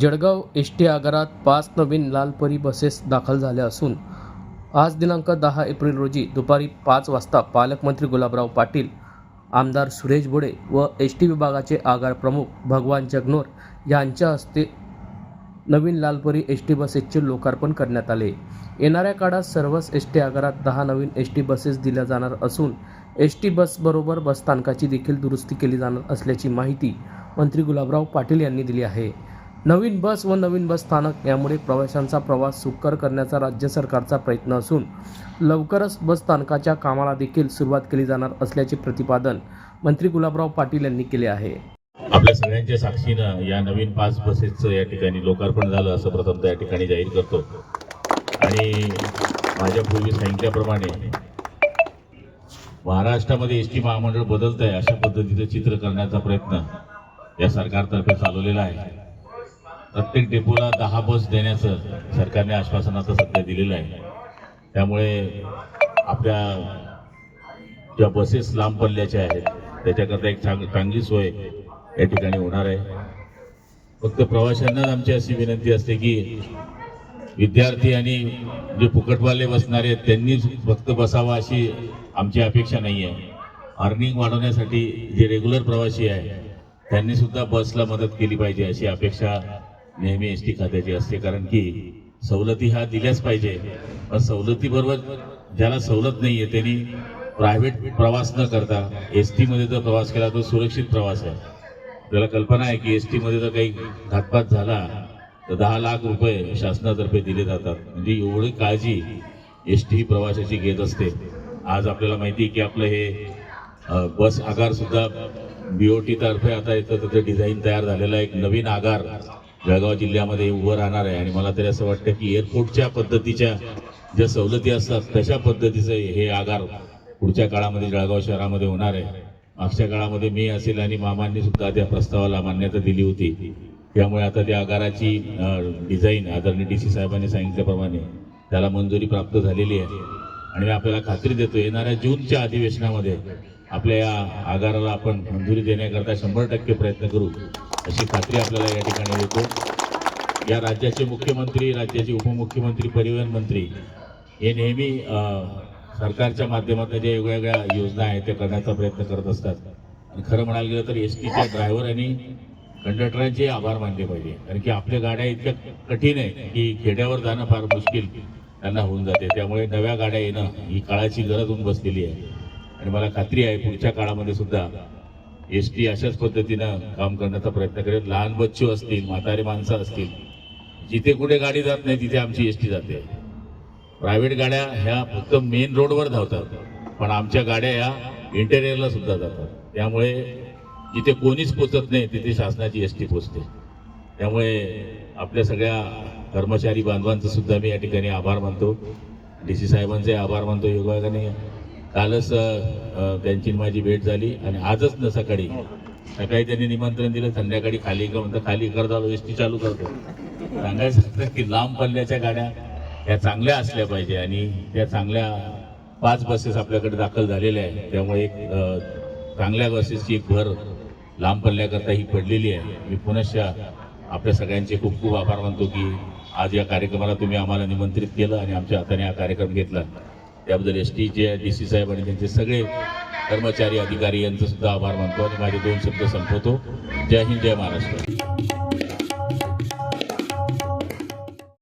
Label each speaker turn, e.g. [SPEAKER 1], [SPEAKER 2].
[SPEAKER 1] Jalgaon S T आगारात पाच नवीन Lalpari buses दाखल झाल्या असून आज दिनांक दहा एप्रिल रोजी दुपारी पाच वाजता पालकमंत्री गुलाबराव पाटील आमदार सुरेश भोडे व एस टी विभागाचे आगार प्रमुख भगवान जगनोर यांच्या हस्ते नवीन लालपरी एस टी बसेसचे लोकार्पण करण्यात आले. येणाऱ्या काळात सर्वच एस टी आगारात दहा नवीन एस टी बसेस दिल्या जाणार असून एस टी बसबरोबर बसस्थानकाची देखील दुरुस्ती केली जाणार असल्याची माहिती मंत्री गुलाबराव पाटील यांनी दिली आहे. नवीन बस व नवीन बस स्थानक यामुळे प्रवाशांचा प्रवास सुकर करण्याचा राज्य सरकारचा प्रयत्न असून लवकरच बस स्थानकाच्या कामाला देखील सुरुवात केली जाणार असल्याचे प्रतिपादन मंत्री गुलाबराव पाटील यांनी केले आहे.
[SPEAKER 2] आपल्या सगळ्यांच्या साक्षीनं या नवीन पाच बसेसचं या ठिकाणी लोकार्पण झालं असं प्रथमतः या ठिकाणी जाहीर करतो. आणि माझ्या पूर्वी सांगितल्याप्रमाणे महाराष्ट्रामध्ये एस टी महामंडळ बदलत आहे अशा पद्धतीचं चित्र करण्याचा प्रयत्न या सरकारतर्फे चालवलेला आहे. प्रत्येक डेपोला दहा बस देण्याचं सरकारने आश्वासनाचं सध्या दिलेलं आहे. त्यामुळे आपल्या ज्या बसेस लांब पल्ल्याच्या आहेत त्याच्याकरता एक चांग चांगली सोय या ठिकाणी होणार आहे. फक्त प्रवाशांनाच आमची अशी विनंती असते की विद्यार्थी आणि जे फुकटवाले बसणारे आहेत त्यांनीच फक्त बसावा अशी आमची अपेक्षा नाही आहे अर्निंग वाढवण्यासाठी जे रेग्युलर प्रवासी आहे त्यांनी सुद्धा बसला मदत केली पाहिजे अशी अपेक्षा नेहमी एस टी खात्याची असते. कारण की सवलती ह्या दिल्याच पाहिजे. पण सवलतीबरोबर ज्याला सवलत नाही आहे त्यांनी प्रायव्हेट प्रवास न करता एस टीमध्ये जर प्रवास केला तर सुरक्षित प्रवास आहे. आपल्याला कल्पना आहे की एस टीमध्ये जर काही घातपात झाला तर दहा लाख रुपये शासनातर्फे दिले जातात. म्हणजे एवढी काळजी एस टी प्रवाशाची घेत असते. आज आपल्याला माहिती आहे की आपलं हे बस आगारसुद्धा बी ओ तर्फे आता येतं त्याचं डिझाईन तयार झालेला एक नवीन आगार जळगाव जिल्ह्यामध्ये उभं राहणार आहे. आणि मला तरी असं वाटतं की एअरपोर्टच्या पद्धतीच्या ज्या सवलती असतात तशा पद्धतीचं हे आगार पुढच्या काळामध्ये जळगाव शहरामध्ये होणार आहे. मागच्या काळामध्ये मी असेल आणि मामांनी सुद्धा त्या प्रस्तावाला मान्यता दिली होती. त्यामुळे आता त्या आगाराची डिझाईन आदरणीय डी सी साहेबांनी सांगितल्याप्रमाणे त्याला मंजुरी प्राप्त झालेली आहे. आणि मी आपल्याला खात्री देतो येणाऱ्या जूनच्या अधिवेशनामध्ये आपल्या या आगाराला आपण मंजुरी देण्याकरता शंभर टक्के प्रयत्न करू अशी खात्री आपल्याला या ठिकाणी देतो या राज्याचे मुख्यमंत्री राज्याचे उपमुख्यमंत्री परिवहन मंत्री हे नेहमी सरकारच्या माध्यमातून ज्या वेगवेगळ्या योजना आहेत त्या करण्याचा प्रयत्न करत असतात. आणि खरं म्हणायला गेलं तर एस टीच्या ड्रायव्हर आणि कंडक्टरांचे आभार मानले पाहिजे. कारण की आपल्या गाड्या इतक्या कठीण आहे की खेड्यावर जाणं फार मुश्किल. त्यांना होऊन जाते. त्यामुळे नव्या गाड्या येणं ही काळाची गरज होऊन बसलेली आहे. आणि मला खात्री आहे पुढच्या काळामध्ये सुद्धा एस टी अशाच पद्धतीनं काम करण्याचा प्रयत्न करेल. लहान बच्चू असतील म्हातारे माणसं असतील जिथे कुठे गाडी जात नाही तिथे आमची एस टी जाते. प्रायव्हेट गाड्या ह्या फक्त मेन रोडवर धावतात पण आमच्या गाड्या ह्या इंटेरियरला सुद्धा जातात. त्यामुळे जिथे कोणीच पोचत नाही तिथे शासनाची एस टी पोचते. त्यामुळे आपल्या सगळ्या कर्मचारी बांधवांचं सुद्धा मी या ठिकाणी आभार मानतो. डी सी साहेबांचे आभार मानतो योगायोगाने. कालच त्यांची माझी भेट झाली आणि आजच न सकाळी सकाळी त्यांनी निमंत्रण दिलं संध्याकाळी खाली का म्हणतं खाली करता एस टी चालू करतो. सांगायचं की लांब पल्ल्याच्या गाड्या ह्या चांगल्या असल्या पाहिजे आणि त्या चांगल्या पाच बसेस आपल्याकडे दाखल झालेल्या आहेत. त्यामुळे एक चांगल्या बसेसची एक भर लांब पल्ल्याकरता ही पडलेली आहे. मी पुनश्च आपल्या सगळ्यांचे खूप खूप आभार मानतो की आज या कार्यक्रमाला तुम्ही आम्हाला निमंत्रित केलं आणि आमच्या हाताने हा कार्यक्रम घेतला. त्याबद्दल एस टीचे डी सी साहेब आणि त्यांचे सगळे कर्मचारी अधिकारी यांचं सुद्धा आभार मानतो आणि माझे दोन शब्द संपवतो. जय हिंद जय महाराष्ट्र.